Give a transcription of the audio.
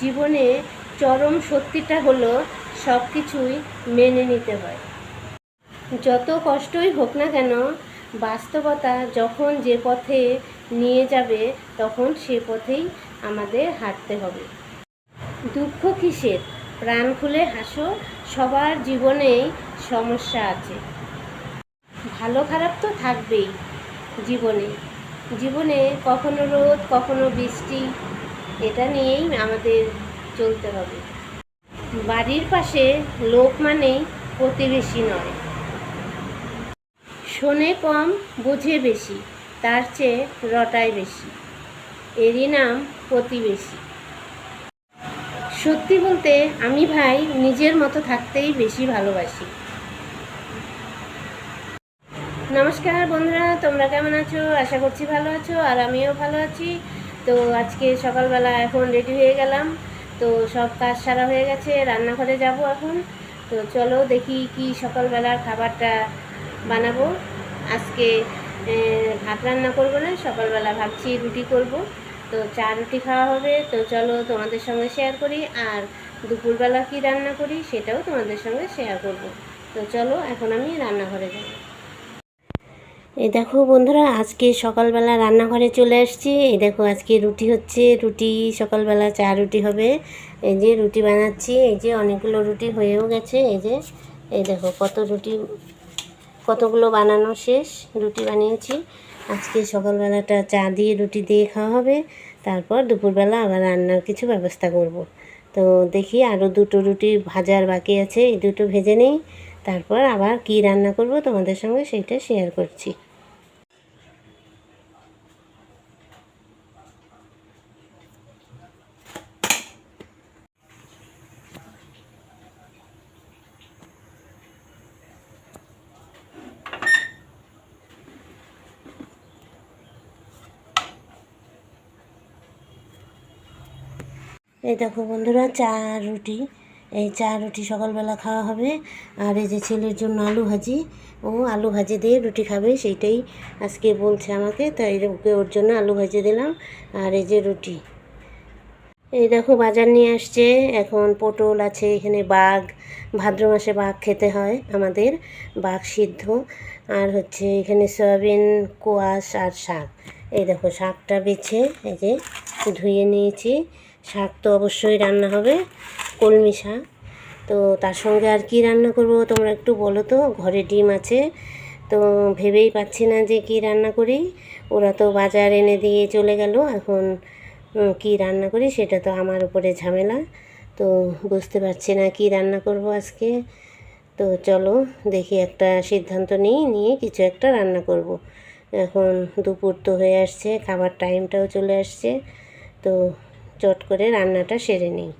জীবনে চরম সত্যিটা হলো সব কিছুই মেনে নিতে হয়। যত কষ্টই হোক না কেন, বাস্তবতা যখন যে পথে নিয়ে যাবে, তখন সে পথেই আমাদের হাঁটতে হবে। দুঃখ কিসের? প্রাণ খুলে হাসো, সবার জীবনেই সমস্যা আছে। ভালো খারাপ তো থাকবেই জীবনে। জীবনে কখনো রোদ, কখনো বৃষ্টি এটা নিয়েই আমাদের চলতে হবে। বাড়ির পাশে লোক মানেই প্রতিবেশী নয়। শোনে কম, বোঝে বেশি, তার চেয়ে রটায় বেশি। এরই নাম প্রতিবেশী। সত্যি বলতে, আমি ভাই নিজের মতো থাকতেই বেশি ভালোবাসি। নমস্কার বন্ধুরা, তোমরা কেমন আছো? আশা করছি ভালো আছো, আর আমিও ভালো আছি। তো আজকে সকালবেলা এখন রেডি হয়ে গেলাম। তো সব কাজ সারা হয়ে গেছে, রান্নাঘরে যাব এখন। তো চলো দেখি কি সকালবেলার খাবারটা বানাবো। আজকে ভাত রান্না করব না, সকালবেলা ভাবছি রুটি করব। তো চা রুটি খাওয়া হবে, তো চলো তোমাদের সঙ্গে শেয়ার করি। আর দুপুরবেলা কি রান্না করি সেটাও তোমাদের সঙ্গে শেয়ার করব। তো চলো এখন আমি রান্নাঘরে যাব এই দেখো বন্ধুরা, আজকে সকালবেলা রান্নাঘরে চলে আসছি। এই দেখো, আজকে রুটি হচ্ছে। রুটি, সকালবেলা চা রুটি হবে। এই যে রুটি বানাচ্ছি। এই যে অনেকগুলো রুটি হয়েও গেছে। এই যে, এই দেখো কত রুটি, কতগুলো বানানো শেষ। রুটি বানিয়েছি। আজকে সকালবেলাটা চা দিয়ে, রুটি দিয়ে খাওয়া হবে। তারপর দুপুরবেলা আবার রান্নার কিছু ব্যবস্থা করব। তো দেখি আরও দুটো রুটি ভাজার বাকি আছে। এই দুটো ভেজে নেই। তারপর আবার কি রান্না করব তোমাদের সঙ্গে সেইটা শেয়ার করছি। এই দেখো বন্ধুরা, চা রুটি। এই চা, রুটি সকালবেলা খাওয়া হবে। আর এই যে ছেলের জন্য আলু ভাজি, ও আলু ভাজি দিয়ে রুটি খাবে, সেইটাই আজকে বলছে আমাকে, তাই ওকে ওর জন্য আলু ভাজি দিলাম। আর এই যে রুটি। এই দেখো বাজার নিয়ে আসছে, এখন পটল আছে, এখানে বাঘ, ভাদ্র মাসে বাঘ খেতে হয় আমাদের, বাঘ সিদ্ধ। আর হচ্ছে এখানে সয়াবিন, কোয়াশ আর শাক। এই দেখো শাকটা বেছে, এই যে ধুয়ে নিয়েছি। শাক তো অবশ্যই রান্না হবে, কলমি শাক। তো তার সঙ্গে আর কি রান্না করব তোমরা একটু বলো তো? ঘরে ডিম আছে, তো ভেবেই পাচ্ছি না যে কি রান্না করি। ওরা তো বাজার এনে দিয়ে চলে গেল, এখন কি রান্না করি সেটা তো আমার উপরে ঝামেলা। তো বুঝতে পারছি না কি রান্না করব আজকে। তো চলো দেখি একটা সিদ্ধান্ত নিই, নিয়ে কিছু একটা রান্না করব। এখন দুপুর তো হয়ে আসছে, খাবার টাইমটাও চলে আসছে। তো চট করে রান্নাটা সেরে নিই।